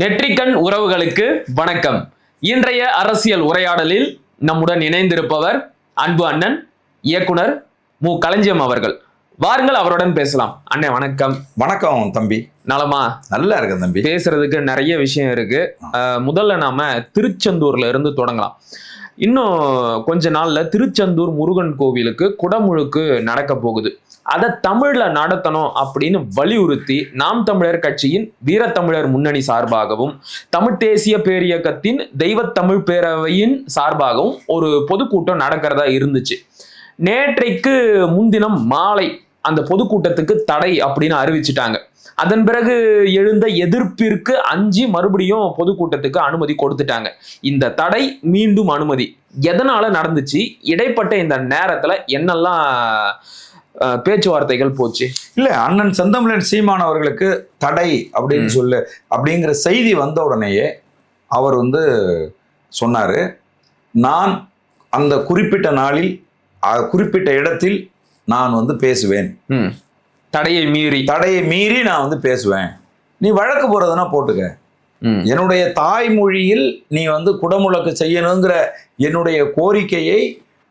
நெற்றிக்கண் உறவுகளுக்கு வணக்கம். இன்றைய அரசியல் உரையாடலில் நம்முடன் இணைந்திருப்பவர் அன்பு அண்ணன் இயக்குனர் மு. களஞ்சியம் அவர்கள். வாருங்கள் அவருடன் பேசலாம். அண்ணன் வணக்கம். வணக்கம் தம்பி. நலமா? நல்லா இருக்கேன் தம்பி. பேசுறதுக்கு நிறைய விஷயம் இருக்கு. முதல்ல நாம திருச்செந்தூர்ல இருந்து தொடங்கலாம். இன்னும் கொஞ்ச நாள்ல திருச்செந்தூர் முருகன் கோவிலுக்கு குடமுழுக்கு நடக்க போகுது. அதை தமிழ்ல நடத்தணும் அப்படின்னு வலியுறுத்தி நாம் தமிழர் கட்சியின் வீரத்தமிழர் முன்னணி சார்பாகவும் தமிழ் தேசிய பேரியக்கத்தின் தெய்வத்தமிழ் பேரவையின் சார்பாகவும் ஒரு பொதுக்கூட்டம் நடக்கிறதா இருந்துச்சு. நேற்றைக்கு முன்தினம் மாலை அந்த பொதுக்கூட்டத்துக்கு தடை அப்படின்னு அறிவிச்சிட்டாங்க. அதன் பிறகு எழுந்த எதிர்ப்பிற்கு அஞ்சு மறுபடியும் பொதுக்கூட்டத்துக்கு அனுமதி கொடுத்துட்டாங்க. இந்த தடை மீண்டும் அனுமதி. எதனால நடந்துச்சு? இடைப்பட்ட இந்த நேரத்துல என்னெல்லாம் பேச்சுவார்த்தைகள் போச்சு இல்ல அண்ணன் செந்தமிழன் சீமான் அவர்களுக்கு தடை அப்படின்னு. சொல்லு அப்படிங்கிற செய்தி வந்த உடனேயே அவர் வந்து சொன்னாரு நான் அந்த குறிப்பிட்ட நாளில் குறிப்பிட்ட இடத்தில் நான் வந்து பேசுவேன். தடையை மீறி தடையை மீறி நான் வந்து பேசுவேன் நீ வழக்கு போறதுன்னா போட்டுக்க. என்னுடைய தாய்மொழியில் நீ வந்து குடமுழக்கு செய்யணுங்கிற என்னுடைய கோரிக்கையை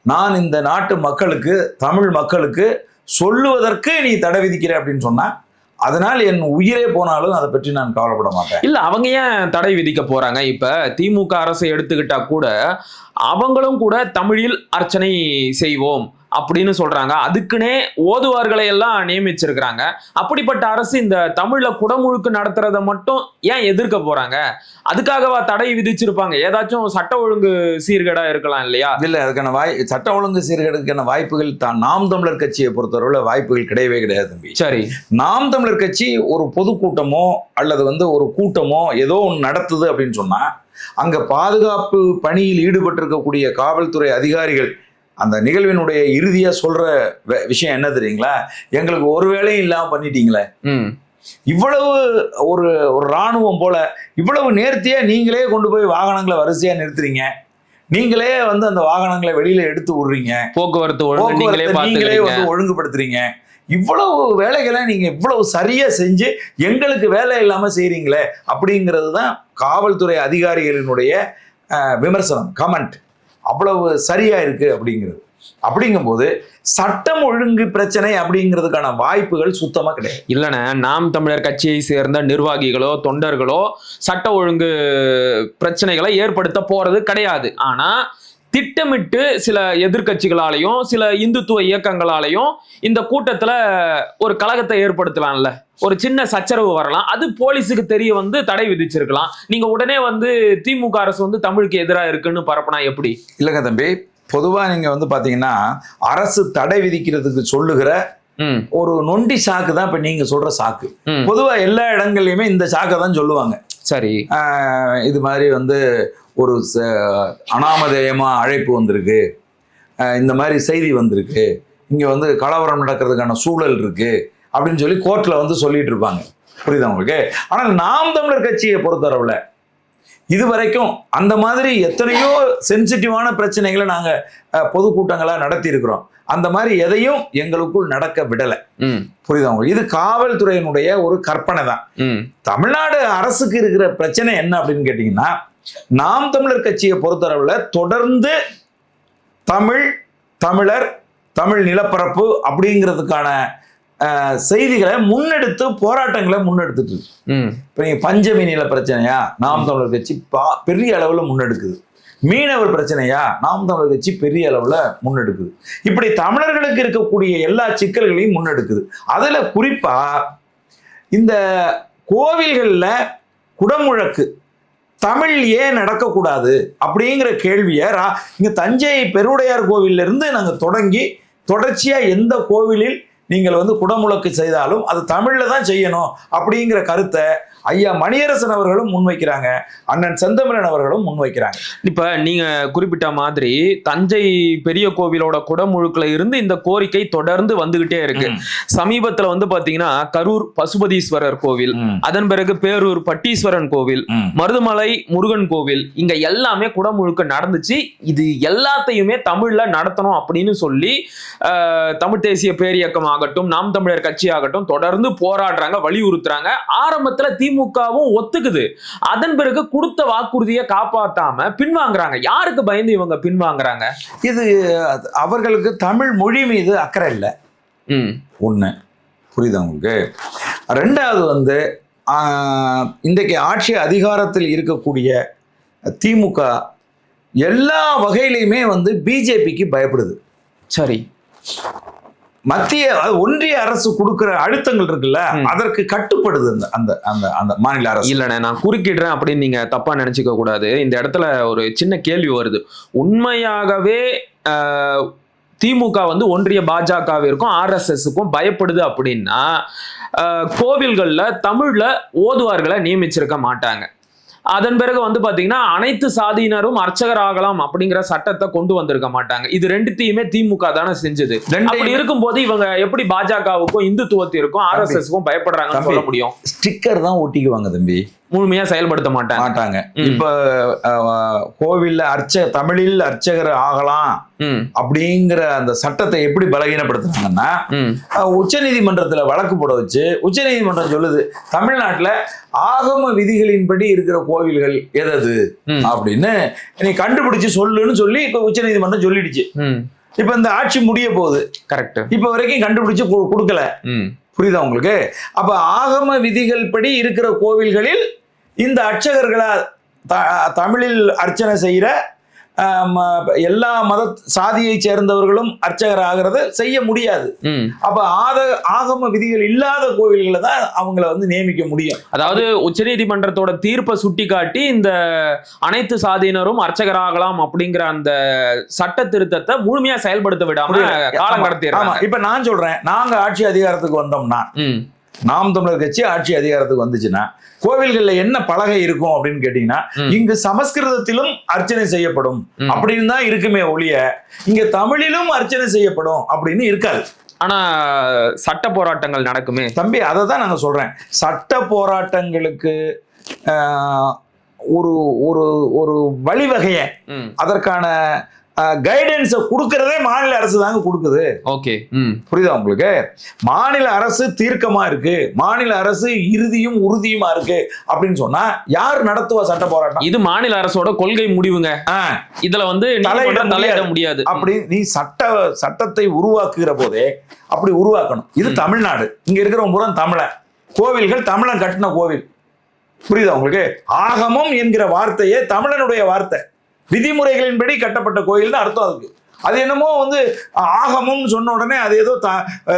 நான் இந்த நாட்டு மக்களுக்கு தமிழ் மக்களுக்கு சொல்லுவதற்கு நீ தடை விதிக்கிற அப்படின்னு சொன்னா அதனால் என் உயிரே போனாலும் அதை பற்றி நான் கவலைப்பட மாட்டேன். இல்லை அவங்க ஏன் தடை விதிக்க போறாங்க? இப்ப திமுக அரசை எடுத்துக்கிட்டா கூட அவங்களும் கூட தமிழில் அர்ச்சனை செய்வோம். அப்படின்னு சொல்றாங்க. அதுக்குன்னே ஓதுவார்களை எல்லாம் நியமிச்சிருக்கிறாங்க. அப்படிப்பட்ட அரசு இந்த தமிழ்ல குடமுழுக்கு நடத்துறத மட்டும் ஏன் எதிர்க்க போறாங்க? அதுக்காகவா தடை விதிச்சிருப்பாங்க. ஏதாச்சும் சட்ட ஒழுங்கு சீர்கேடா இருக்கலாம் இல்லையா? இல்ல அதுக்கான வாய் சட்ட ஒழுங்கு சீர்கேடுக்கான வாய்ப்புகள் தான். நாம் தமிழர் கட்சியை பொறுத்தவரையில் வாய்ப்புகள் கிடையவே கிடையாது தம்பி. சரி. நாம் தமிழர் கட்சி ஒரு பொதுக்கூட்டமோ அல்லது வந்து ஒரு கூட்டமோ ஏதோ ஒன்று நடத்துது அப்படின்னு சொன்னா அங்க பாதுகாப்பு பணியில் ஈடுபட்டிருக்கக்கூடிய காவல்துறை அதிகாரிகள் அந்த நிகழ்வினுடைய இறுதியா சொல்ற வே- விஷயம் என்ன தெரியுங்களா? எங்களுக்கு ஒரு வேலையும் இல்லாம பண்ணிட்டீங்களே. இவ்வளவு ஒரு ஒரு ராணுவம் போல இவ்வளவு நேர்த்தியா நீங்களே கொண்டு போய் வாகனங்களை வரிசையா நிறுத்துறீங்க. நீங்களே வந்து அந்த வாகனங்களை வெளியில எடுத்து விடுறீங்க. போக்குவரத்து நீங்களே வந்து ஒழுங்குபடுத்துறீங்க. இவ்வளவு வேலைகளை நீங்க இவ்வளவு சரியா செஞ்சு எங்களுக்கு வேலை இல்லாம செய்றீங்களே அப்படிங்கிறது தான் காவல்துறை அதிகாரிகளினுடைய விமர்சனம் கமெண்ட். அவ்வளவு சரியா இருக்கு அப்படிங்கிறது. அப்படிங்கும்போது சட்டம் ஒழுங்கு பிரச்சனை அப்படிங்கிறதுக்கான வாய்ப்புகள் சுத்தமா கிடையாது. இல்லைண்ணே நாம் தமிழர் கட்சியை சேர்ந்த நிர்வாகிகளோ தொண்டர்களோ சட்ட ஒழுங்கு பிரச்சனைகளை ஏற்படுத்த போறது கிடையாது. ஆனா திட்டமிட்டு சில எதிர்க்கட்சிகளாலையும் சில இந்துத்துவ இயக்கங்களாலையும் இந்த கூட்டத்துல ஒரு கழகத்தை ஏற்படுத்தலாம்ல. ஒரு சின்ன சச்சரவு வரலாம். அது போலீஸுக்கு தெரிய வந்து தடை விதிச்சிருக்கலாம். நீங்க உடனே வந்து திமுக அரசு வந்து தமிழுக்கு எதிராக இருக்குன்னு பரப்புனா எப்படி? இல்லைங்க தம்பி பொதுவா நீங்க வந்து பாத்தீங்கன்னா அரசு தடை விதிக்கிறதுக்கு சொல்லுகிற ஒரு நொண்டி சாக்கு தான் இப்ப நீங்க சொல்ற சாக்கு. பொதுவா எல்லா இடங்கள்லயுமே இந்த சாக்கை தான் சொல்லுவாங்க. சரி. இது மாதிரி வந்து ஒரு ச- அழைப்பு வந்திருக்கு. இந்த மாதிரி செய்தி வந்திருக்கு. இங்கே வந்து கலவரம் நடக்கிறதுக்கான சூழல் இருக்குது அப்படின்னு சொல்லி கோர்ட்டில் வந்து சொல்லிட்டு இருப்பாங்க. புரியுதா உங்களுக்கு? ஆனால் நாம் தமிழர் கட்சியை பொறுத்தளவில் இது வரைக்கும் அந்த மாதிரி எத்தனையோ சென்சிட்டிவான பிரச்சனைகளை நாங்க ஆஹ், பொதுக்கூட்டங்களா நடத்தி இருக்கிறோம் அந்த மாதிரி எதையும் எங்களுக்குள் நடக்க விடலை. புரியுதா உங்களுக்கு? இது காவல்துறையினுடைய ஒரு கற்பனை தான். தமிழ்நாடு அரசுக்கு இருக்கிற பிரச்சனை என்ன அப்படின்னு கேட்டிங்கன்னா நாம் தமிழர் கட்சியை பொறுத்தளவுல தொடர்ந்து தமிழ் தமிழர் தமிழ் நிலப்பரப்பு அப்படிங்கிறதுக்கான செய்திகளை முன்னெடுத்து போராட்டங்களை முன்னெடுத்துட்டு இருக்கு. இப்போ நீங்கள் பஞ்சமி நில பிரச்சனையா? நாம் தமிழர் கட்சி பா- பெரிய அளவில் முன்னெடுக்குது. மீனவர் பிரச்சனையா? நாம் தமிழர் கட்சி பெரிய அளவில் முன்னெடுக்குது. இப்படி தமிழர்களுக்கு இருக்கக்கூடிய எல்லா சிக்கல்களையும் முன்னெடுக்குது. அதில் குறிப்பா இந்த கோவில்களில் குடமுழக்கு தமிழ் ஏன் நடக்கக்கூடாது? அப்படிங்கிற கேள்வியை ரா- இங்க தஞ்சை பெருவுடையார் கோவில்ல இருந்து நாங்கள் தொடங்கி தொடர்ச்சியா எந்த கோவிலில் நீங்கள் வந்து குடமுழக்கு செய்தாலும் அது தமிழ்ல தான் செய்யணும் அப்படிங்கிற கருத்தை ஐயா மணியரசன் அவர்களும் முன்வைக்கிறாங்க அண்ணன் செந்தமிழன் அவர்களும் முன்வைக்கிறாங்க. இப்ப நீங்க குறிப்பிட்ட மாதிரி தஞ்சை பெரிய கோவிலோட குடமுழுக்குல இருந்து இந்த கோரிக்கை தொடர்ந்து வந்துகிட்டே இருக்கு. சமீபத்துல வந்து பாத்தீங்கன்னா கரூர் பசுபதீஸ்வரர் கோவில் அதன் பிறகு பேரூர் பட்டீஸ்வரன் கோவில் மருதுமலை முருகன் கோவில் இங்க எல்லாமே குடமுழுக்கு நடந்துச்சு. இது எல்லாத்தையுமே தமிழ்ல நடத்தணும் அப்படின்னு சொல்லி தமிழ் தேசிய பேரியக்கமாக ஆகட்டும் நாம் தமிழர் கட்சி ஆகட்டும் தொடர்ந்து போராடுறாங்க வலியுறுத்துறாங்க. ஆரம்பத்துல திமுகவும் ஒத்துக்குது. அதன் பிறகு கொடுத்த வாக்குறுதியை காப்பாத்தாம பின்வாங்குறாங்க. யாருக்கு பயந்து இவங்க பின்வாங்குறாங்க? இது அவர்களுக்கு தமிழ் மொழி மீது அக்கறை இல்லை. ஒன்று புரியுதா உங்களுக்கு? ரெண்டாவது வந்து இன்றைக்கு ஆட்சி அதிகாரத்தில் இருக்கக்கூடிய திமுக எல்லா வகையிலையுமே வந்து பிஜேபிக்கு பயப்படுது. சரி. மத்திய ஒன்றிய அரசு கொடுக்கிற அழுத்தங்கள் இருக்குல்ல. அதற்கு கட்டுப்படுது அந்த அந்த அந்த அந்த மாநில அரசு. இல்லண்ணே நான் குறுக்கிடுறேன் அப்படின்னு நீங்க தப்பா நினைச்சுக்க கூடாது. இந்த இடத்துல ஒரு சின்ன கேள்வி வருது. உண்மையாகவே திமுக வந்து ஒன்றிய பாஜகவிற்கும் ஆர்எஸ்எஸ்க்கும் பயப்படுது அப்படின்னா கோவில்கள்ல தமிழ்ல ஓதுவார்களை நியமிச்சிருக்க மாட்டாங்க. அதன் பிறகு வந்து பாத்தீங்கன்னா அனைத்து சாதியினரும் அர்ச்சகர் ஆகலாம் அப்படிங்கிற சட்டத்தை கொண்டு வந்திருக்க மாட்டாங்க. இது ரெண்டுத்தையுமே திமுக தானே செஞ்சது. அப்படி இருக்கும்போது இவங்க எப்படி பாஜகவுக்கும் இந்துத்துவத்திற்கும் ஆர்எஸ்எஸ்க்கும் பயப்படுறாங்கன்னு தம்பி. சொல்ல முடியும்? ஸ்டிக்கர் தான் ஒட்டிக்குவாங்க தம்பி. முழுமையா செயல்படுத்த மாட்டாங்க. மாட்டாங்க. இப்ப கோவில்ல அர்ச்ச தமிழில் அர்ச்சகர் ஆகலாம் அப்படிங்கிற அந்த சட்டத்தை எப்படி பலகீனப்படுத்துறாங்கன்னா ம். உச்ச நீதிமன்றத்துல வழக்கு போட வச்சு உச்ச நீதிமன்றம் சொல்லுது தமிழ்நாட்டுல ஆகம விதிகளின்படி இருக்கிற கோவில்கள் எதது. அப்படின்னு நீ கண்டுபிடிச்சு சொல்லுன்னு சொல்லி இப்ப உச்ச நீதிமன்றம் சொல்லிடுச்சு இப்ப இந்த ஆட்சி முடிய போகுது. கரெக்ட் இப்ப வரைக்கும் கண்டுபிடிச்சு கொடுக்கல. புரியுதா உங்களுக்கு? அப்ப ஆகம விதிகள் படி இருக்கிற கோவில்களில் இந்த அர்ச்சகர்களா த- தமிழில் அர்ச்சனை செய்யற ஆம், எல்லா மத சாதியை சேர்ந்தவர்களும் அர்ச்சகர் ஆகிறது செய்ய முடியாது. அப்ப ஆத ஆகம விதிகள் இல்லாத கோவில்களை தான் அவங்கள வந்து நியமிக்க முடியும். அதாவது உச்சநீதிமன்றத்தோட தீர்ப்பை சுட்டிக்காட்டி இந்த அனைத்து சாதியினரும் அர்ச்சகராகலாம் அப்படிங்கிற அந்த சட்ட திருத்தத்தை முழுமையா செயல்படுத்த விடாம. காலம் கடத்திடுறாங்க. இப்ப நான் சொல்றேன் நாங்க ஆட்சி அதிகாரத்துக்கு வந்தோம்னா நாம் தமிழர் கட்சி ஆட்சி அதிகாரத்துக்கு வந்துச்சுன்னா கோவில்கள்ல என்ன பலகை இருக்கும் அப்படின்னு கேட்டீங்கன்னா. இங்கு சமஸ்கிருதத்திலும் அர்ச்சனை செய்யப்படும். அப்படின்னு தான் இருக்குமே ஒழிய இங்க தமிழிலும் அர்ச்சனை செய்யப்படும் அப்படின்னு இருக்காது. ஆனா சட்ட போராட்டங்கள் நடக்குமே? தம்பி அதை தான் நாங்க சொல்றேன். சட்ட போராட்டங்களுக்கு ஒரு ஒரு ஒரு வழிவகையை அதற்கான கைடன்ஸை கொடுக்கறதே மாநில அரசு தாங்க கொடுக்குது. ஓகே ம். புரியுதா உங்களுக்கு? மாநில அரசு தீர்க்கமா இருக்கு. மாநில அரசு இறுதியும் உறுதியுமா இருக்கு அப்படின்னு சொன்னா யார் நடத்துவா சட்ட போராட்டம்? இது மாநில அரசோட கொள்கை முடிவுங்க. இதுல வந்து தலையிட முடியாது. அப்படி நீ சட்ட சட்டத்தை உருவாக்குகிற போதே அப்படி உருவாக்கணும். இது. தமிழ்நாடு. இங்க இருக்கிறவங்க பூரா தமிழன் கோவில்கள் தமிழன் கட்டின கோவில். புரியுதா உங்களுக்கு? ஆகமம் என்கிற வார்த்தையே தமிழனுடைய வார்த்தை. விதிமுறைகளின்படி கட்டப்பட்ட கோயில் தான் அர்த்தம் அதுக்கு. அது என்னமோ வந்து ஆகமம்னு சொன்ன உடனே அது ஏதோ த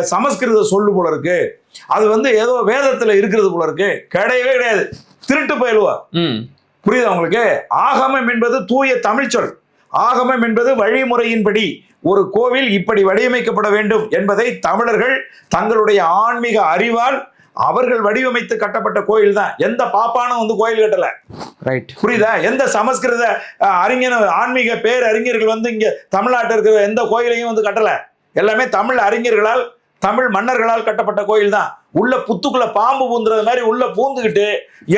சமஸ்கிருத சொல்லு போல இருக்கு. அது வந்து ஏதோ வேதத்துல இருக்கிறது போல இருக்கு. கிடையவே கிடையாது. திருட்டு பயிலுவா. ம். புரியுதா உங்களுக்கு? ஆகமம் என்பது தூய தமிழ் சொல். ஆகமம் என்பது வழிமுறையின்படி ஒரு கோவில் இப்படி வடிவமைக்கப்பட வேண்டும் என்பதை தமிழர்கள் தங்களுடைய ஆன்மீக அறிவால் அவர்கள் வடிவமைத்து கட்டப்பட்ட கோயில் தான் எந்த பாப்பானும் வந்து கோயில் கட்டல. ரைட் புரியுதா? எந்த சமஸ்கிருத அறிஞர் ஆன்மீக பேர் அறிஞர்கள் வந்து இங்க தமிழ்நாட்டில் இருக்கிற எந்த கோயிலையும் வந்து கட்டல. எல்லாமே தமிழ் அறிஞர்களால் தமிழ் மன்னர்களால் கட்டப்பட்ட கோயில் தான் உள்ள புத்துக்குள்ள பாம்பு பூந்துறது மாதிரி உள்ள பூந்துக்கிட்டு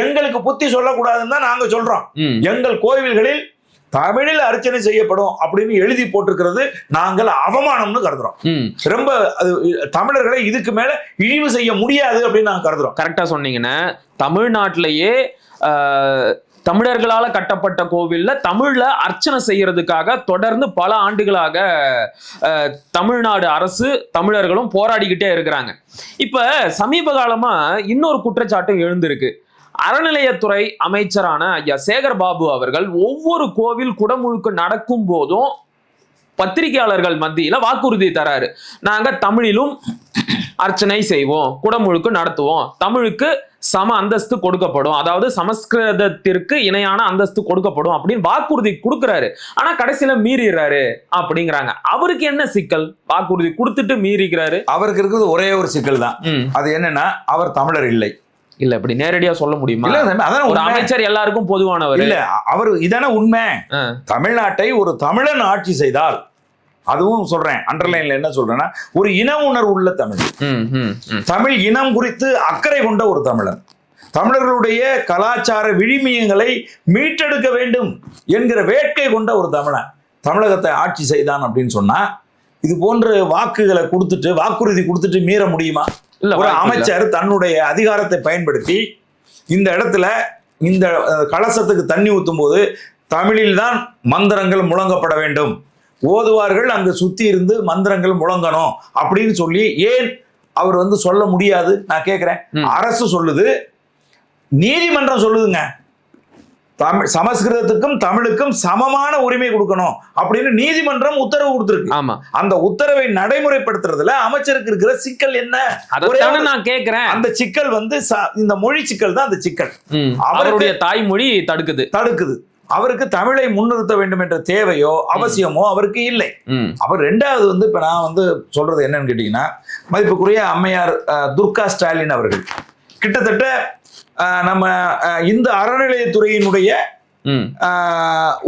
எங்களுக்கு புத்தி சொல்லக்கூடாதுன்னு தான் நாங்க சொல்றோம். எங்கள் கோவில்களில் தமிழில் அர்ச்சனை செய்யப்படும் அப்படின்னு எழுதி போட்டிருக்கிறது நாங்கள் அவமானம்னு கருதுறோம். ம். ரொம்ப அது தமிழர்களை இதுக்கு மேல இழிவு செய்ய முடியாது அப்படின்னு நாங்க கருதுறோம். கரெக்டா சொன்னீங்கன்னா தமிழ்நாட்டிலேயே தமிழர்களால கட்டப்பட்ட கோவில்ல தமிழ்ல அர்ச்சனை செய்யறதுக்காக தொடர்ந்து பல ஆண்டுகளாக தமிழ்நாடு அரசு தமிழர்களும் போராடிக்கிட்டே இருக்கிறாங்க. இப்ப சமீப காலமா இன்னொரு குற்றச்சாட்டும் எழுந்திருக்கு. அறநிலையத்துறை அமைச்சரான ஐயா சேகர் பாபு அவர்கள் ஒவ்வொரு கோவில் குடமுழுக்கு நடக்கும் போதும் பத்திரிகையாளர்கள் மத்தியில வாக்குறுதி தராரு. நாங்க தமிழிலும் அர்ச்சனை செய்வோம் குடமுழுக்கு நடத்துவோம். தமிழுக்கு சம அந்தஸ்து கொடுக்கப்படும். அதாவது சமஸ்கிருதத்திற்கு இணையான அந்தஸ்து கொடுக்கப்படும் அப்படின்னு வாக்குறுதி கொடுக்குறாரு. ஆனா கடைசியில மீறிடுறாரு அப்படிங்கிறாங்க. அவருக்கு என்ன சிக்கல்? வாக்குறுதி கொடுத்துட்டு மீறிக்கிறாரு. அவருக்கு இருக்கிறது ஒரே ஒரு சிக்கல் தான் அது என்னன்னா அவர் தமிழர் இல்லை. இல்ல இப்படி நேரடியா சொல்ல முடியுமா? இல்ல தம்பி, அதானே ஒரு. அமைச்சர் எல்லாருக்கும் பொதுவானவர். இல்ல அவர் இதானே உண்மை. தமிழ்நாட்டை ஒரு தமிழன் ஆட்சி செய்தால் அதுவும் சொல்றேன் அண்டர்லைன்ல என்ன சொல்றேன்னா ஒரு இன உணர்வு உள்ள தமிழ். தமிழ் இனம் குறித்து அக்கறை கொண்ட ஒரு தமிழன். தமிழர்களுடைய கலாச்சார விழுமியங்களை மீட்டெடுக்க வேண்டும் என்கிற வேட்கை கொண்ட ஒரு தமிழன். தமிழகத்தை ஆட்சி செய்தான் அப்படின்னு சொன்னா இது போன்ற வாக்குகளை கொடுத்துட்டு வாக்குறுதி கொடுத்துட்டு மீற முடியுமா? ஒரு. அமைச்சர் தன்னுடைய அதிகாரத்தை பயன்படுத்தி இந்த இடத்துல இந்த கலசத்துக்கு தண்ணி ஊத்தும் போது தமிழில் தான் மந்திரங்கள் முழங்கப்பட வேண்டும் ஓதுவார்கள் அங்கு சுத்தி இருந்து மந்திரங்கள் முழங்கணும் அப்படின்னு சொல்லி ஏன் அவர் வந்து சொல்ல முடியாது நான் கேட்கிறேன். அரசு சொல்லுது நீதிமன்றம் சொல்லுதுங்க தமிழ் சமஸ்கிருதத்துக்கும் தமிழுக்கும் சமமான உரிமை கொடுக்கணும் அப்படின்னு நீதிமன்றம் உத்தரவு கொடுத்திருக்கு. ஆமா. அந்த உத்தரவை நடைமுறைப்படுத்துறதுல அமைச்சருக்கு இருக்கிற சிக்கல் என்ன? நான் கேக்குறேன். அந்த சிக்கல் வந்து இந்த மொழி சிக்கல் தான் அந்த சிக்கல். அவருடைய தாய்மொழி தடுக்குது. தடுக்குது. அவருக்கு தமிழை முன்னிறுத்த வேண்டும் என்ற தேவையோ அவசியமோ அவருக்கு இல்லை. அவர் ரெண்டாவது வந்து இப்ப நான் வந்து சொல்றது என்னன்னு கேட்டீங்கன்னா மதிப்புக்குரிய அம்மையார் துர்கா ஸ்டாலின் அவர்கள். கிட்டத்தட்ட நம்ம இந்த அறநிலையத்துறையினுடைய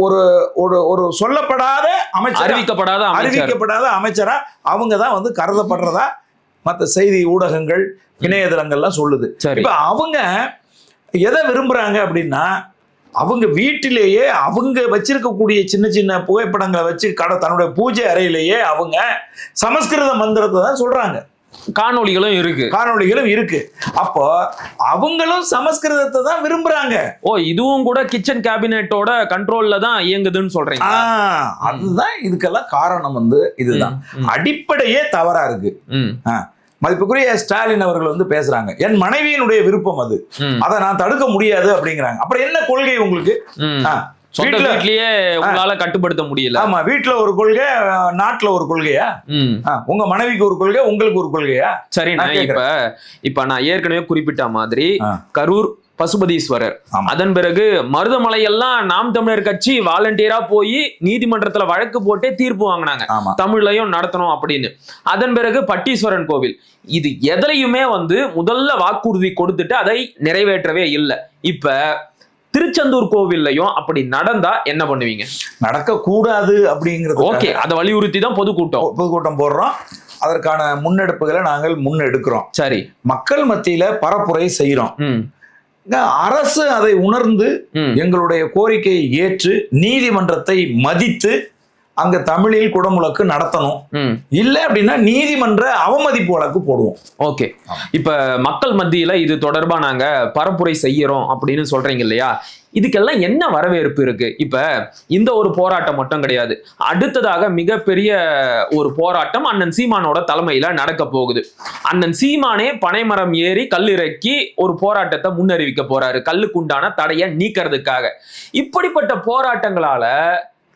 ஒரு ஒரு ஒரு சொல்லப்படாத அமைச்சர் அறிவிக்கப்படாத அமைச்சர். அறிவிக்கப்படாத அமைச்சரா அவங்க தான் வந்து கருதப்படுறதா மற்ற செய்தி ஊடகங்கள் இணையதளங்கள்லாம் சொல்லுது. இப்ப அவங்க எதை விரும்புறாங்க அப்படின்னா அவங்க வீட்டிலேயே அவங்க வச்சிருக்கக்கூடிய சின்ன சின்ன புகைப்படங்களை வச்சு கடை தன்னுடைய பூஜை அறையிலேயே அவங்க சமஸ்கிருத மந்திரத்தை தான் சொல்றாங்க. காணொளிகளும் இருக்கு. காணொளிகளும் இருக்கு. அப்போ அவங்களும் சமஸ்கிருதத்தை தான் விரும்புறாங்க. ஓ இதுவும் கூட கிச்சன் கேபினெட்டோட கண்ட்ரோல்ல தான் இயங்குதுன்னு சொல்றீங்க. அதுதான் இதுக்கெல்லாம் காரணம் வந்து இதுதான். அடிப்படையே தவறா இருக்கு. மதிப்புக்குரிய ஸ்டாலின் அவர்கள் வந்து பேசுறாங்க. என் மனைவியினுடைய விருப்பம் அது. அதை நான் தடுக்க முடியாது அப்படிங்கிறாங்க. அப்புறம் என்ன கொள்கை உங்களுக்கு? சொந்த வீட்லயே உங்களால கட்டுப்படுத்த முடியல. ஆமா வீட்டுல ஒரு கொள்கை நாட்டுல ஒரு கொள்கையா? உங்க மனைவிக்கு ஒரு கொள்கை உங்களுக்கு ஒரு கொள்கையா? சரிண்ணா நான் இப்ப இப்ப நான் ஏற்கனவே குறிப்பிட்ட மாதிரி. கரூர் பசுபதீஸ்வரர். அதன் பிறகு மருதமலை எல்லாம் நாம் தமிழர் கட்சி வாலண்டியரா போய் நீதிமன்றத்துல வழக்கு போட்டே தீர்ப்பு வாங்கினாங்க. தமிழ்லையும் நடத்தணும் அப்படின்னு. அதன் பிறகு பட்டீஸ்வரன் கோவில். இது எதுலையுமே வந்து முதல்ல வாக்குறுதி கொடுத்துட்டு அதை நிறைவேற்றவே இல்லை. இப்ப திருச்செந்தூர் கோவில்லையும் அப்படி நடந்தா என்ன பண்ணுவீங்க? நடக்க கூடாது அப்படிங்கிறது ஓகே அதை வலியுறுத்தி தான் பொதுக்கூட்டம். பொதுக்கூட்டம் போடுறோம். அதற்கான முன்னெடுப்புகளை நாங்கள் முன்னெடுக்கிறோம். சரி. மக்கள் மத்தியில பரப்புரை செய்யறோம் அரசு அதை உணர்ந்து எங்களுடைய கோரிக்கையை ஏற்று நீதிமன்றத்தை மதித்து அங்க தமிழில் குடமுழக்கு நடத்தணும். இல்ல அப்படின்னா நீதிமன்ற அவமதிப்பு வழக்கு போடுவோம். ஓகே. இப்ப மக்கள் மத்தியில இது தொடர்பா நாங்க பரப்புரை செய்யறோம் அப்படின்னு சொல்றீங்க இல்லையா? இதுக்கெல்லாம் என்ன வரவேற்பு இருக்கு? இப்ப இந்த ஒரு போராட்டம் மட்டும் கிடையாது. அடுத்ததாக மிகப்பெரிய ஒரு போராட்டம் அண்ணன் சீமானோட தலைமையில நடக்க போகுது. அண்ணன் சீமானே பனைமரம் ஏறி கல்லிறக்கி ஒரு போராட்டத்தை முன்னறிவிக்க போறாரு. கல்லுக்குண்டான தடையை நீக்கிறதுக்காக. இப்படிப்பட்ட போராட்டங்களால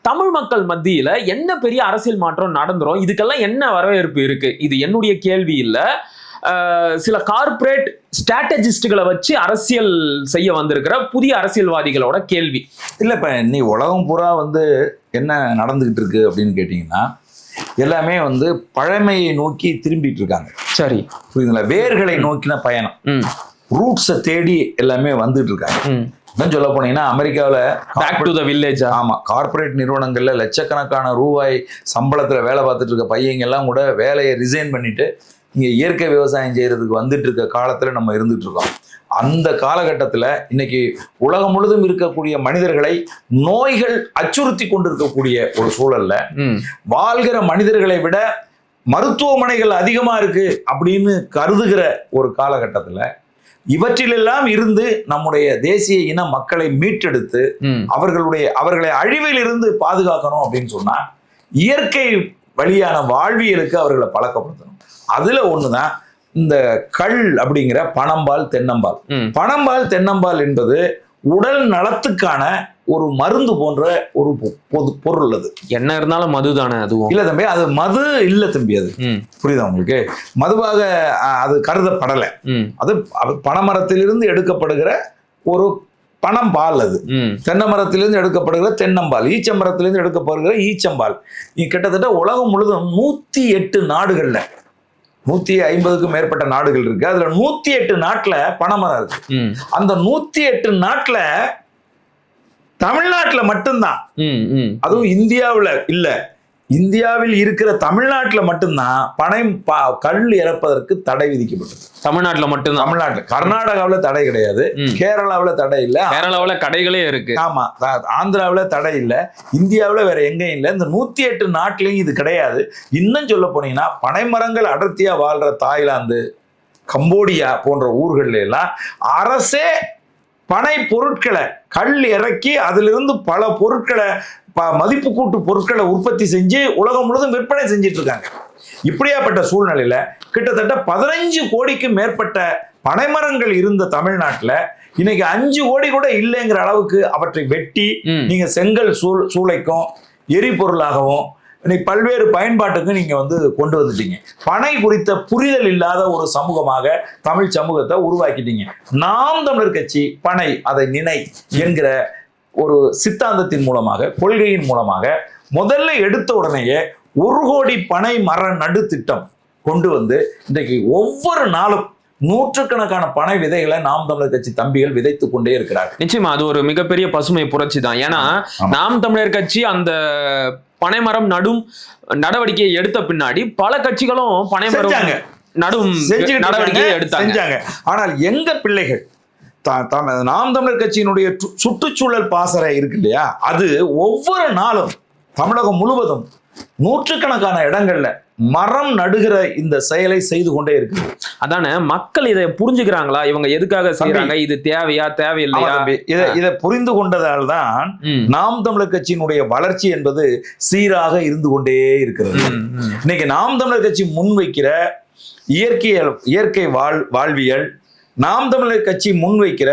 தமிழ் மக்கள் மத்தியில என்ன பெரிய அரசியல் மாற்றம் நடந்துரும்? இதுக்கெல்லாம் என்ன வரவேற்பு இருக்கு? இது என்னுடைய கேள்வி இல்ல. சில கார்ப்பரேட் ஸ்ட்ராட்டஜிஸ்டுகளை வச்சு அரசியல் செய்ய வந்திருக்கிற புதிய அரசியல்வாதிகளோட கேள்வி. இல்ல இப்ப நீ உலகம் பூரா வந்து என்ன நடந்துகிட்டு இருக்கு அப்படின்னு கேட்டீங்கன்னா எல்லாமே வந்து பழமையை நோக்கி திரும்பிட்டு இருக்காங்க. சரி. புரியுதுங்களா? வேர்களை நோக்கின பயணம். ரூட்ஸை தேடி எல்லாமே வந்துட்டு இருக்காங்க. இன்னும் சொல்ல போனீங்கன்னா அமெரிக்காவில் பேக் டு த வில்லேஜா ஆமா கார்ப்பரேட் நிறுவனங்கள்ல லட்சக்கணக்கான ரூபாய் சம்பளத்துல வேலை பார்த்துட்டு இருக்க பையங்க எல்லாம் கூட வேலையை ரிசைன் பண்ணிட்டு இங்க இயற்கை விவசாயம் செய்யறதுக்கு வந்துட்டு இருக்க காலத்துல நம்ம இருந்துட்டு இருக்கோம். அந்த காலகட்டத்துல இன்னைக்கு உலகம் முழுதும் இருக்கக்கூடிய மனிதர்களை நோய்கள் அச்சுறுத்தி கொண்டிருக்கக்கூடிய ஒரு சூழல்ல வாழ்கிற மனிதர்களை விட மருத்துவமனைகள் அதிகமா இருக்கு அப்படின்னு கருதுகிற ஒரு காலகட்டத்துல இவற்றிலெல்லாம் இருந்து நம்முடைய தேசிய இன மக்களை மீட்டெடுத்து அவர்களுடைய அவர்களை அழிவில் இருந்து பாதுகாக்கணும் அப்படின்னு சொன்னா இயற்கை வழியான வாழ்வியலுக்கு அவர்களை பழக்கப்படுத்தணும். அதுல ஒண்ணுதான் இந்த கள் அப்படிங்கிற பனம்பால் தென்னம்பால். ம். பனம்பால் தென்னம்பால் என்பது உடல் நலத்துக்கான ஒரு மருந்து போன்ற ஒரு பொது பொருள் அது. என்ன இருந்தாலும் மதுதானே அதுவும். இல்ல தம்பி அது மது இல்ல தம்பி அது. புரியுதா உங்களுக்கு? மதுவாக அது கருதப்படலை. அது பனைமரத்திலிருந்து எடுக்கப்படுகிற ஒரு பனம்பால் அது. தென்னை மரத்திலிருந்து எடுக்கப்படுகிற தென்னம்பால் ஈச்சமரத்திலிருந்து எடுக்கப்படுகிற ஈச்சம்பால். கிட்டத்தட்ட உலகம் முழுதும் நூத்தி எட்டு நாடுகள்ல நூத்தி ஐம்பதுக்கும் மேற்பட்ட நாடுகள் இருக்கு. அதுல நூத்தி எட்டு நாட்டுல பனைமரம் இருக்கு. அந்த நூத்தி எட்டு நாட்டுல தமிழ்நாட்டுல மட்டும்தான். ம் ம். அதுவும் இந்தியாவுல இல்ல. இந்தியாவில் இருக்கிற தமிழ்நாட்டுல மட்டும்தான் பனை ப- கல் இறப்பதற்கு தடை விதிக்கப்பட்டது. தமிழ்நாட்டுல மட்டும்தான். தமிழ்நாட்டுல. கர்நாடகாவுல தடை கிடையாது. கேரளாவுல தடை இல்ல. கேரளாவுல கடைகளே இருக்கு. ஆமா. ஆந்திராவுல தடை இல்ல. இந்தியாவுல வேற எங்கேயும் இல்ல. இந்த நூத்தி எட்டு நாட்டிலையும் இது கிடையாது. இன்னும் சொல்ல போனீங்கன்னா பனைமரங்கள் அடர்த்தியா வாழ்ற தாய்லாந்து கம்போடியா போன்ற ஊர்கள்ல எல்லாம் அரசே பனை பொருட்களை கல் இறக்கி அதிலிருந்து பல பொருட்களை ப- மதிப்பு கூட்டு பொருட்களை உற்பத்தி செஞ்சு உலகம் முழுவதும் விற்பனை செஞ்சிட்டு இருக்காங்க இப்படியாப்பட்ட சூழ்நிலையில கிட்டத்தட்ட பதினஞ்சு கோடிக்கு மேற்பட்ட பனைமரங்கள் இருந்த தமிழ்நாட்டுல இன்னைக்கு அஞ்சு கோடி கூட இல்லைங்கிற அளவுக்கு அவற்றை வெட்டி. நீங்க செங்கல் சூள் சூளைக்கும் எரிபொருளாகவும் இன்னைக்கு பல்வேறு பயன்பாட்டுக்கு நீங்க வந்து கொண்டு வந்துட்டீங்க. பனை குறித்த புரிதல் இல்லாத ஒரு சமூகமாக தமிழ் சமூகத்தை உருவாக்கிட்டீங்க. நாம் தமிழர் கட்சி பனை அதை நினை என்கிற ஒரு சித்தாந்தத்தின் மூலமாக கொள்கையின் மூலமாக முதல்ல எடுத்த உடனேயே ஒரு கோடி பனை மர நடு திட்டம் கொண்டு வந்து இன்றைக்கு ஒவ்வொரு நாளும் நூற்றுக்கணக்கான பனை விதைகளை நாம் தமிழர் கட்சி தம்பிகள் விதைத்துக் கொண்டே இருக்கிறார்கள். நிச்சயமா அது ஒரு மிகப்பெரிய பசுமை புரட்சி தான் ஏன்னா. நாம் தமிழர் கட்சி அந்த பனைமரம் நடும் நடவடிக்கையை எடுத்த பின்னாடி பல கட்சிகளும் பனைமரம். நடும் நடவடிக்கையை எடுத்தாங்க. ஆனால் எங்க பிள்ளைகள் நாம் தமிழர் கட்சியினுடைய சுற்றுச்சூழல் பாசறை இருக்கு இல்லையா? அது ஒவ்வொரு நாளும் தமிழகம் முழுவதும் நூற்றுக்கணக்கான இடங்கள்ல மரம் நடுகிற இந்த செயலை செய்து கொண்டே இருக்கு. அதானே மக்கள் இதை புரிஞ்சுக்கிறாங்களா? இவங்க எதுக்காக செய்யறாங்க இது தேவையா தேவையில்லையா? இதை இதை புரிந்து கொண்டதால் தான். நாம் தமிழர் கட்சியினுடைய வளர்ச்சி என்பது சீராக இருந்து கொண்டே இருக்கிறது. இன்னைக்கு நாம் தமிழர் கட்சி முன்வைக்கிற இயற்கையல் இயற்கை வாழ் வாழ்வியல் நாம் தமிழர் கட்சி முன்வைக்கிற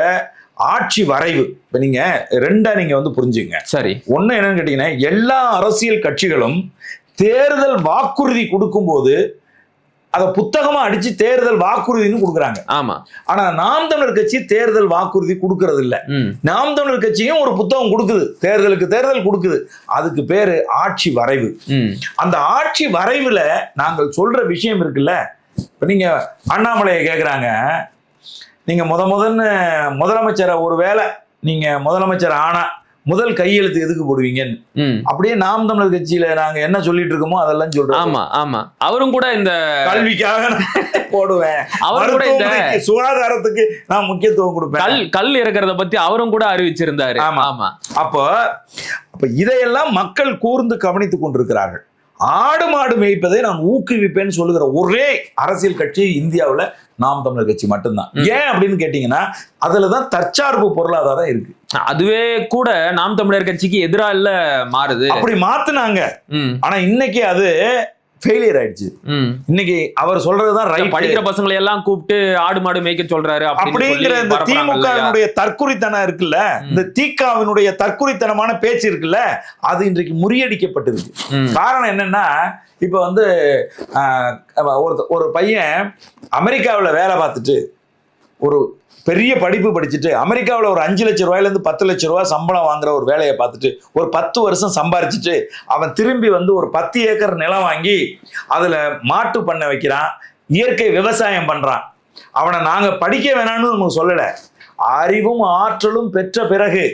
ஆட்சி வரைவு இப்ப நீங்க ரெண்டா நீங்க வந்து புரிஞ்சுங்க. சரி. ஒண்ணு என்னன்னு கேட்டீங்கன்னா எல்லா அரசியல் கட்சிகளும் தேர்தல் வாக்குறுதி கொடுக்கும்போது அதை புத்தகமா அடிச்சு தேர்தல் வாக்குறுதின்னு கொடுக்குறாங்க. ஆமா. ஆனா நாம் தமிழர் கட்சி தேர்தல் வாக்குறுதி கொடுக்கறது இல்ல நாம் தமிழர் கட்சியும் ஒரு புத்தகம் கொடுக்குது. தேர்தலுக்கு தேர்தல் கொடுக்குது. அதுக்கு பேரு ஆட்சி வரைவு. அந்த ஆட்சி வரைவுல நாங்கள் சொல்ற விஷயம் இருக்குல்ல? இப்ப நீங்க அண்ணாமலையை கேக்குறாங்க. நீங்க முத முதன்னு முதலமைச்சரை ஒரு வேளை நீங்க முதலமைச்சர் ஆனா முதல் கையெழுத்து எதுக்கு போடுவீங்கன்னு? அப்படியே நாம் தமிழர் கட்சியில நாங்க என்ன சொல்லிட்டு இருக்கோமோ அதெல்லாம் சொல்றோம். ஆமா ஆமா. அவரும் கூட இந்த கல்விக்காக போடுவேன். அவர் கூட இந்த சுகாதாரத்துக்கு நான் முக்கியத்துவம் கொடுப்பேன். கல் கல் இறக்குறத பத்தி அவரும் கூட அறிவிச்சிருந்தாரு. ஆமா. ஆமா. அப்போ அப்ப இதையெல்லாம் மக்கள் கூர்ந்து கவனித்துக் கொண்டிருக்கிறார்கள். ஆடு மாடு மேய்ப்பதை நான் ஊக்குவிப்பேன்னு சொல்லுகிற ஒரே அரசியல் கட்சி இந்தியாவுல நாம் தமிழர் கட்சி மட்டும்தான். ஏன் அப்படின்னு கேட்டீங்கன்னா அதுலதான் தற்சார்பு பொருளாதாரம் இருக்கு. அதுவே கூட நாம் தமிழர் கட்சிக்கு எதிரா இல்ல மாறுது. அப்படி மாத்துனாங்க. ஆனா இன்னைக்கு அது ஃபெயிலியர் ஆயிடுச்சு. இன்னைக்கு அவர் சொல்றதுதான் ரைட் படிக்கிற பசங்களை எல்லாம் கூப்பிட்டு ஆடு மாடு மேய்க்க சொல்றாரு அப்படிங்கிற இந்த? திமுகவினுடைய தற்குறித்தனம் இருக்குல்ல இந்த தீகாவினுடைய தற்குறித்தனமான பேச்சு இருக்குல்ல அது இன்றைக்கு முறியடிக்கப்பட்டிருக்கு காரணம் என்னன்னா இப்ப வந்து ஒரு ஒரு பையன் அமெரிக்காவில் வேலை பார்த்துட்டு ஒரு பெரிய படிப்பு படிச்சுட்டு அமெரிக்காவில் ஒரு அஞ்சு லட்சம் ரூபாயிலேருந்து பத்து லட்ச ரூபாய் சம்பளம் வாங்குற ஒரு வேலையை பார்த்துட்டு ஒரு பத்து வருஷம் சம்பாரிச்சுட்டு அவன் திரும்பி வந்து ஒரு பத்து ஏக்கர் நிலம் வாங்கி அதில் மாட்டு பண்ணை வைக்கிறான் இயற்கை விவசாயம் பண்ணுறான் அவனை நாங்கள் படிக்க வேணாம்னு நமக்கு சொல்லலை. அறிவும் ஆற்றலும் பெற்ற பிறகு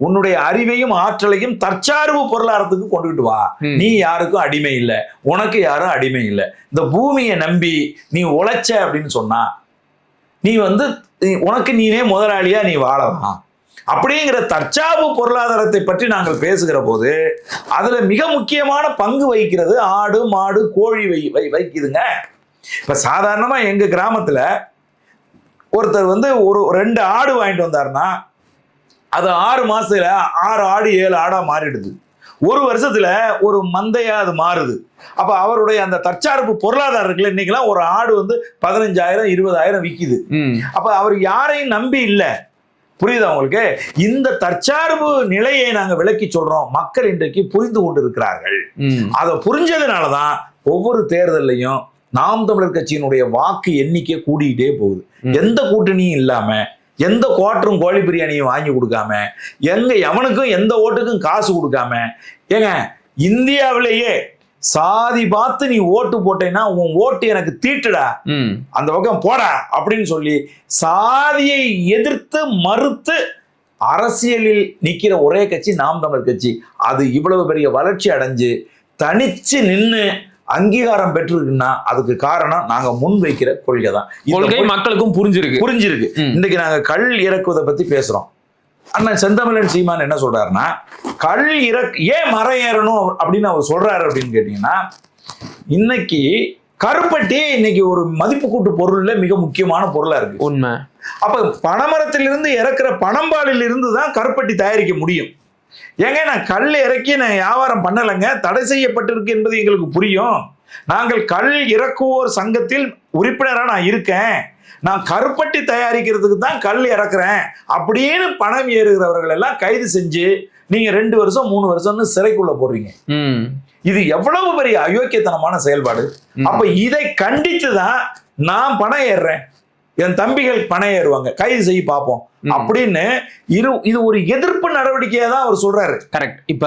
உன்னுடைய அறிவையும் ஆற்றலையும் தற்சார்பு பொருளாதாரத்துக்கு கொண்டுகிட்டு வா. நீ யாருக்கும் அடிமை இல்லை. உனக்கு யாரும் அடிமை இல்லை. இந்த பூமியை நம்பி நீ உழைச்ச அப்படின்னு சொன்னா நீ வந்து நீ- உனக்கு நீனே முதலாளியா நீ வாழலாம். அப்படிங்கிற தற்சார்பு பொருளாதாரத்தை பற்றி நாங்கள் பேசுகிற போது அதுல மிக முக்கியமான பங்கு வகிக்கிறது ஆடு மாடு கோழி வை வை- வைக்குதுங்க. இப்ப சாதாரணமா எங்க கிராமத்துல ஒருத்தர் வந்து ஒரு ரெண்டு ஆடு வாங்கிட்டு வந்தாருன்னா அது ஆறு மாசத்துல ஆறு ஆடு ஏழு ஆடா மாறிடுது. ஒரு வருஷத்துல ஒரு மந்தையா அது மாறுது. அப்ப அவருடைய அந்த தற்சார்பு பொருளாதாரம் இருக்குல்ல இன்னைக்கெல்லாம் ஒரு ஆடு வந்து பதினஞ்சாயிரம் இருபதாயிரம் விக்குது. அப்ப அவர் யாரையும் நம்பி இல்ல. புரியுதா உங்களுக்கு? இந்த தற்சார்பு நிலையை நாங்க விளக்கி சொல்றோம். மக்கள் இன்றைக்கு புரிந்து கொண்டிருக்கிறார்கள். ம். அதை புரிஞ்சதுனாலதான் ஒவ்வொரு தேர்தல்லையும் நாம் தமிழர் கட்சியினுடைய வாக்கு எண்ணிக்கை கூடிக்கிட்டே போகுது. எந்த கூட்டணியும் இல்லாம எந்த குவாட்டரும் கோழி பிரியாணியும் வாங்கி கொடுக்காம எங்க எவனுக்கும் எந்த ஓட்டுக்கும் காசு கொடுக்காம ஏங்க இந்தியாவிலேயே சாதி பார்த்து நீ ஓட்டு போட்டேன்னா உன் ஓட்டு எனக்கு தீட்டுடா. அந்த பக்கம் போடா அப்படின்னு சொல்லி சாதியை எதிர்த்து மறுத்து அரசியலில் நிக்கிற ஒரே கட்சி நாம் தமிழர் கட்சி அது இவ்வளவு பெரிய வளர்ச்சி அடைஞ்சு தனிச்சு நின்னு அங்கீகாரம் பெற்றிருக்குன்னா அதுக்கு காரணம் நாங்க முன் வைக்கிற கொள்கை தான் கொள்கை கொள்கை மக்களுக்கும் புரிஞ்சிருக்கு. புரிஞ்சிருக்கு. இன்னைக்கு நாங்க கள் இறக்குவதை பத்தி பேசுறோம். அண்ணன் செந்தமிழன் சீமான் என்ன சொல்றாருன்னா கள் இறக் ஏன் மரம் ஏறணும் அப்படின்னு அவர் சொல்றாரு அப்படின்னு கேட்டீங்கன்னா இன்னைக்கு கருப்பட்டி இன்னைக்கு ஒரு மதிப்பு கூட்டு பொருள்ல மிக முக்கியமான பொருளா இருக்கு. உண்மை. அப்ப பனைமரத்திலிருந்து இறக்குற பனம்பாலில் இருந்து தான் கருப்பட்டி தயாரிக்க முடியும். ஏங்க நான் கல் இறக்கி நான் வியாபாரம் பண்ணலைங்க. தடை செய்யப்பட்டிருக்கு என்பது எங்களுக்கு புரியும். நாங்கள் கல் இறக்குவோர் சங்கத்தில் உறுப்பினராக நான் இருக்கேன். நான் கருப்பட்டி தயாரிக்கிறதுக்கு தான் கல் இறக்குறேன். அப்படின்னு பணம் ஏறுகிறவர்கள் எல்லாம் கைது செஞ்சு நீங்க ரெண்டு வருஷம் மூணு வருஷம்னு சிறைக்குள்ள போடுறீங்க. ம். இது எவ்வளவு பெரிய அயோக்கியத்தனமான செயல்பாடு. அப்ப இதை கண்டித்து தான் நான் பணம் ஏறுறேன். என் தம்பிகள் பணம் ஏறுவாங்க. கைது செய்ய பார்ப்போம். அப்படின்னு இரு இது ஒரு எதிர்ப்பு நடவடிக்கையா தான் அவர் சொல்றாரு. கரெக்ட் இப்ப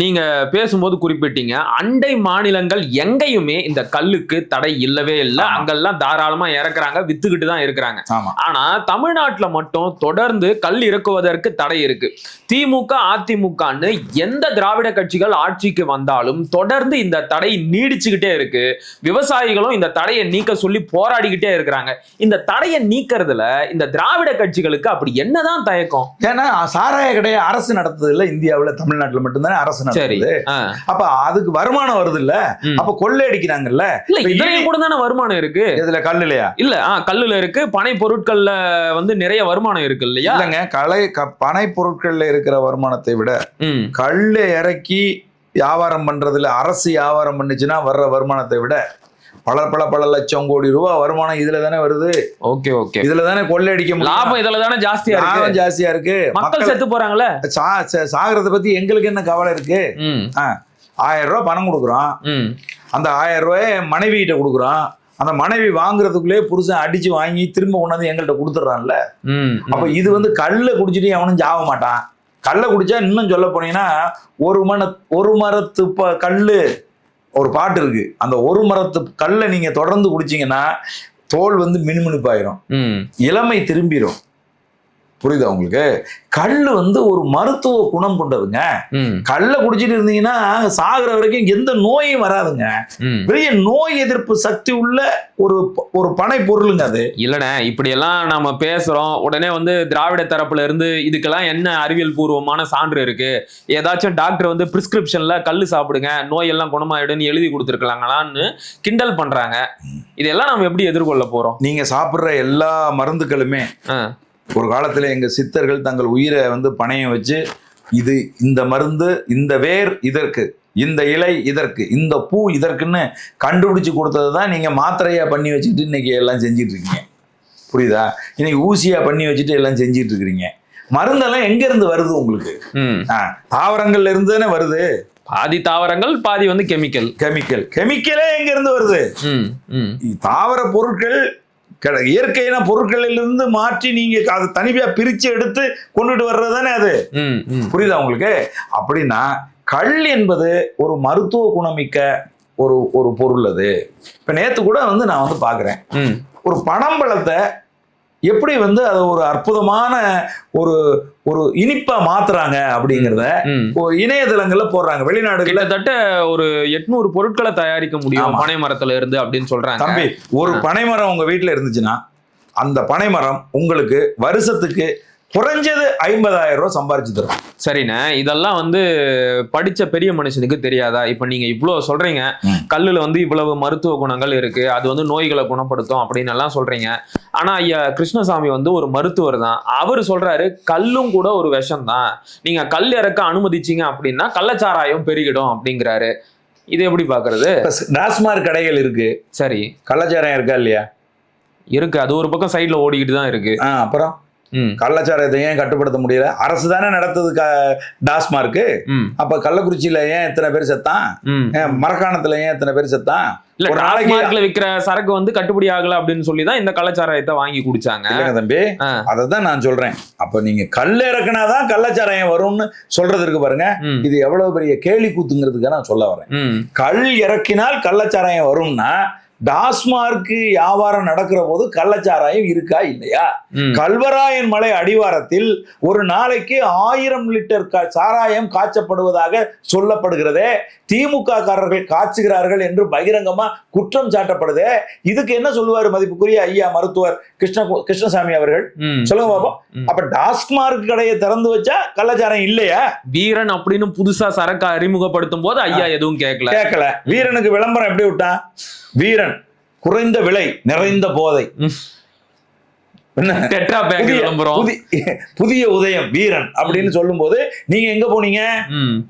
நீங்க பேசும்போது குறிப்பிட்டீங்க அண்டை மாநிலங்கள் எங்கேயுமே இந்த கல்லுக்கு தடை இல்லவே இல்லை. அங்கெல்லாம் தாராளமா இறக்குறாங்க வித்துக்கிட்டு தான் இருக்கிறாங்க. ஆனா தமிழ்நாட்டுல மட்டும் தொடர்ந்து கல் இறக்குவதற்கு தடை இருக்கு. திமுக அதிமுகன்னு எந்த திராவிட கட்சிகள் ஆட்சிக்கு வந்தாலும் தொடர்ந்து இந்த தடை நீடிச்சுக்கிட்டே இருக்கு. விவசாயிகளும் இந்த தடையை நீக்க சொல்லி போராடிக்கிட்டே இருக்கிறாங்க. இந்த தடையை நீக்கிறதுல இந்த திராவிட கட்சிகளுக்கு அப்படி என்னதான் தயக்கம்? ஏன்னா சாராய கடையை அரசு நடத்துது இல்ல இந்தியாவுல தமிழ்நாட்டுல மட்டும்தானே அரசு நடத்துது. அப்ப அதுக்கு வருமானம் வருது இல்ல. அப்ப கொள்ளை அடிக்கிறாங்கல்ல இல்ல இதுலயும் கூட தானே வருமானம் இருக்கு? இதுல கல்லுலையா இல்ல ஆ கல்லுல இருக்கு. பனை பொருட்கள்ல வந்து நிறைய வருமானம் இருக்கு இல்லையா? இல்லைங்க கலை பனை பொருட்கள்ல இருக்கிற வருமானத்தை விட கல்லு இறக்கி வியாபாரம் பண்றதுல அரசு வியாபாரம் பண்ணுச்சுன்னா வர்ற வருமானத்தை விட பல பல பல லட்சம் கோடி ரூபாய் வருமானம் இதுல தானே வருது? Okay okay. இதுல தானே கொள்ளையடிக்க லாபம் இதுல தானே ஜாஸ்தியா இருக்கு. ஜாஸ்தியா இருக்கு. மக்கள் செத்து போறாங்கல்ல சாகிறத பத்தி எங்களுக்கு என்ன கவலை இருக்கு? ஆயிரம் ரூபாய் பணம் கொடுக்குறோம் அந்த ஆயிரம் ரூபாய் மனைவி கிட்ட கொடுக்குறோம் அந்த மனைவி வாங்குறதுக்குள்ளே புருஷன் அடிச்சு வாங்கி திரும்ப கொண்டாந்து எங்கள்கிட்ட கொடுத்துட்றான்ல. அப்ப இது வந்து கல்ல குடிச்சிட்டு எவனும் சாவ மாட்டான். கல்ல குடிச்சா இன்னும் சொல்ல போனீங்கன்னா ஒரு மன ஒரு மரத்து ப கல்லு ஒரு பாட்டு இருக்கு. அந்த ஒரு மரத்து கல்லை நீங்க தொடர்ந்து குடிச்சீங்கன்னா தோல் வந்து மினுமினுப்பாயிரும். இளமை திரும்பிடும் புரியுதா உங்களுக்கு? கல் வந்து ஒரு மருத்துவ குணம் கொண்டதுங்க. கல்லை குடிச்சிட்டு இருந்தீங்கன்னா சாகுற வரைக்கும் எந்த நோயும் வராதுங்க. பெரிய நோய் எதிர்ப்பு சக்தி உள்ள ஒரு ஒரு பனை பொருளுங்க அது. இல்லண்ணே இப்படி எல்லாம் நாம பேசுறோம். உடனே வந்து திராவிட தரப்புல இருந்து இதுக்கெல்லாம் என்ன அறிவியல் பூர்வமான சான்று இருக்கு? ஏதாச்சும் டாக்டர் வந்து பிரிஸ்கிரிப்ஷன்ல கல்லு சாப்பிடுங்க நோய் எல்லாம் குணமாயிடும்னு எழுதி கொடுத்துருக்கலாங்களான்னு கிண்டல் பண்றாங்க. இதெல்லாம் நம்ம எப்படி எதிர்கொள்ள போறோம்? நீங்க சாப்பிடுற எல்லா மருந்துகளுமே ஒரு காலத்துல எங்க சித்தர்கள் தங்கள் உயிரை வந்து பணையம் வச்சு இது இந்த மருந்து இந்த வேர் இதற்கு இந்த இலை இதற்கு இந்த பூ இதற்குன்னு கண்டுபிடிச்சு கொடுத்தது தான் நீங்க மாத்திரையா பண்ணி வச்சுட்டு இன்னைக்கு எல்லாம் செஞ்சிட்டு இருக்கீங்க புரியுதா? இன்னைக்கு ஊசியா பண்ணி வச்சுட்டு எல்லாம் செஞ்சிட்டு இருக்கிறீங்க மருந்தெல்லாம் எங்க இருந்து வருது உங்களுக்கு? ஆ, தாவரங்கள்ல இருந்து தானே வருது? பாதி தாவரங்கள் பாதி வந்து கெமிக்கல். கெமிக்கல். கெமிக்கலே எங்க இருந்து வருது தாவர பொருட்கள் இயற்கையான பொருட்களில் இருந்து மாற்றி நீங்க அதை தனிமையா பிரிச்சு எடுத்து கொண்டுட்டு வர்றது தானே அது புரியுதா உங்களுக்கு? அப்படின்னா கள் என்பது ஒரு மருத்துவ குணமிக்க ஒரு ஒரு பொருள் அது. இப்ப நேத்து கூட வந்து நான் வந்து பாக்குறேன். ம். ஒரு பனம்பழத்தை எப்படி வந்து அதை ஒரு அற்புதமான ஒரு ஒரு இனிப்பா மாத்துறாங்க அப்படிங்கிறத இணையதளங்கள்ல போடுறாங்க. வெளிநாடுகள்ல கிட்டத்தட்ட ஒரு எட்நூறு பொருட்களை தயாரிக்க முடியும். பனை மரத்துல இருந்து அப்படின்னு சொல்றாங்க. தம்பி ஒரு பனைமரம் உங்க வீட்டுல இருந்துச்சுன்னா அந்த பனைமரம் உங்களுக்கு வருஷத்துக்கு குறைஞ்சது ஐம்பதாயிரம் ரூபாய் சம்பாரிச்சு தரும். சரிண்ணே. இதெல்லாம் வந்து படிச்ச பெரிய மனுஷனுக்கு தெரியாதா? இப்ப நீங்க இவ்வளவு சொல்றீங்க. கல்லுல வந்து இவ்வளவு மருத்துவ குணங்கள் இருக்கு. அது வந்து நோய்களை குணப்படுத்தும் அப்படின்னு எல்லாம் சொல்றீங்க. ஆனா ஐயா கிருஷ்ணசாமி வந்து ஒரு மருத்துவர் தான். அவர் சொல்றாரு கல்லும் கூட ஒரு விஷம் தான் நீங்க கல் இறக்க அனுமதிச்சீங்க அப்படின்னா கள்ளச்சாராயம் பெருகிடும் அப்படிங்கிறாரு. இது எப்படி பாக்குறது? டாஸ்மார்க் கடைகள் இருக்கு. சரி. கள்ளச்சாராயம் இருக்கா இல்லையா? இருக்கு. அது ஒரு பக்கம் சைடுல ஓடிக்கிட்டு தான் இருக்கு. அப்புறம்? ம். கள்ளச்சாராயத்தை ஏன் கட்டுப்படுத்த முடியல? அரசு தானே நடத்துது டாஸ்மார்க்கு அப்ப கள்ளக்குறிச்சியில ஏன் எத்தனை பேர் செத்தான்? மரக்காணத்துல ஏன் எத்தனை பேர் செத்தான்? இல்ல ஒரு நாளைக்கு- விக்கிற சரக்கு வந்து கட்டுப்படி ஆகல அப்படின்னு சொல்லி தான் இந்த கள்ளச்சாராயத்தை வாங்கி குடிச்சாங்க. தம்பி. அதை தான் நான் சொல்றேன். அப்ப நீங்க கல் இறக்குனாதான் கள்ளச்சாராயம் வரும்னு சொல்றது இருக்கு பாருங்க. இது எவ்வளவு பெரிய கேலி கூத்துங்கிறதுக்காக நான் சொல்ல வரேன். கல் இறக்கினால் கள்ளச்சாராயம் வரும்னா டாஸ்மார்க் வியாபாரம் நடக்கிற போது கள்ளச்சாராயம் இருக்கா இல்லையா. கல்வராயன் மலை அடிவாரத்தில் ஒரு நாளைக்கு ஆயிரம் லிட்டர் சாராயம் காய்ச்சப்படுவதாக சொல்லப்படுகிறதே. திமுக காரர்கள் காய்ச்சுகிறார்கள் என்று பகிரங்கமா குற்றம் சாட்டப்படுதே. இதுக்கு என்ன சொல்லுவாரு மதிப்புக்குரிய ஐயா மருத்துவர் கிருஷ்ண கிருஷ்ணசாமி அவர்கள். சொல்லுங்க பாப்போம். அப்ப டாஸ்மார்க் கடையை திறந்து வச்சா கள்ளச்சாராயம் இல்லையா? வீரன் அப்படின்னு புதுசா சரக்கு அறிமுகப்படுத்தும் போது ஐயா எதுவும் கேட்கல. கேட்கல. வீரனுக்கு விளம்பரம் எப்படி விட்டான்? வீரன். குறைந்த விலை நிறைந்த போதை. புதிய உதயம் வீரன் அப்படின்னு சொல்லும்போது நீங்க எங்க போனீங்க.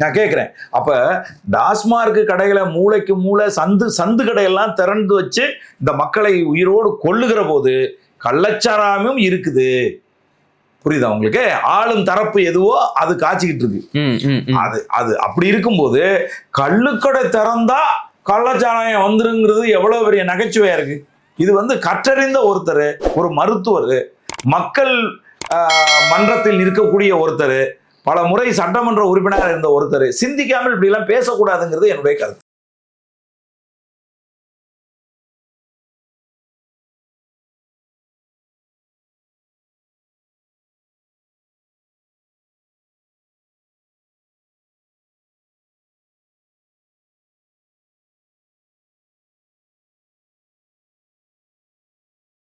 நான் கேட்கிறேன் அப்ப டாஸ்மார்க் கடைகளை மூளைக்கு மூளை சந்து சந்து கடையெல்லாம் திறந்து வச்சு இந்த மக்களை உயிரோடு கொள்ளுகிற போது கள்ளச்சாராயமும் இருக்குது. புரியுதா உங்களுக்கு? ஆளும் தரப்பு எதுவோ அது காய்ச்சிக்கிட்டு இருக்கு. அது அது அப்படி இருக்கும்போது கள்ளுக்கடை திறந்தா கள்ளச்சாராயம் வந்துருங்கிறது எவ்வளவு பெரிய நகைச்சுவையா இருக்கு? இது வந்து கற்றறிந்த ஒருத்தர் ஒரு மருத்துவர் மக்கள் மன்றத்தில் இருக்கக்கூடிய ஒருத்தர் பல முறை சட்டமன்ற உறுப்பினராக இருந்த ஒருத்தர் சிந்திக்காமல் இப்படி எல்லாம் பேசக்கூடாதுங்கிறது என்னுடைய கருத்து.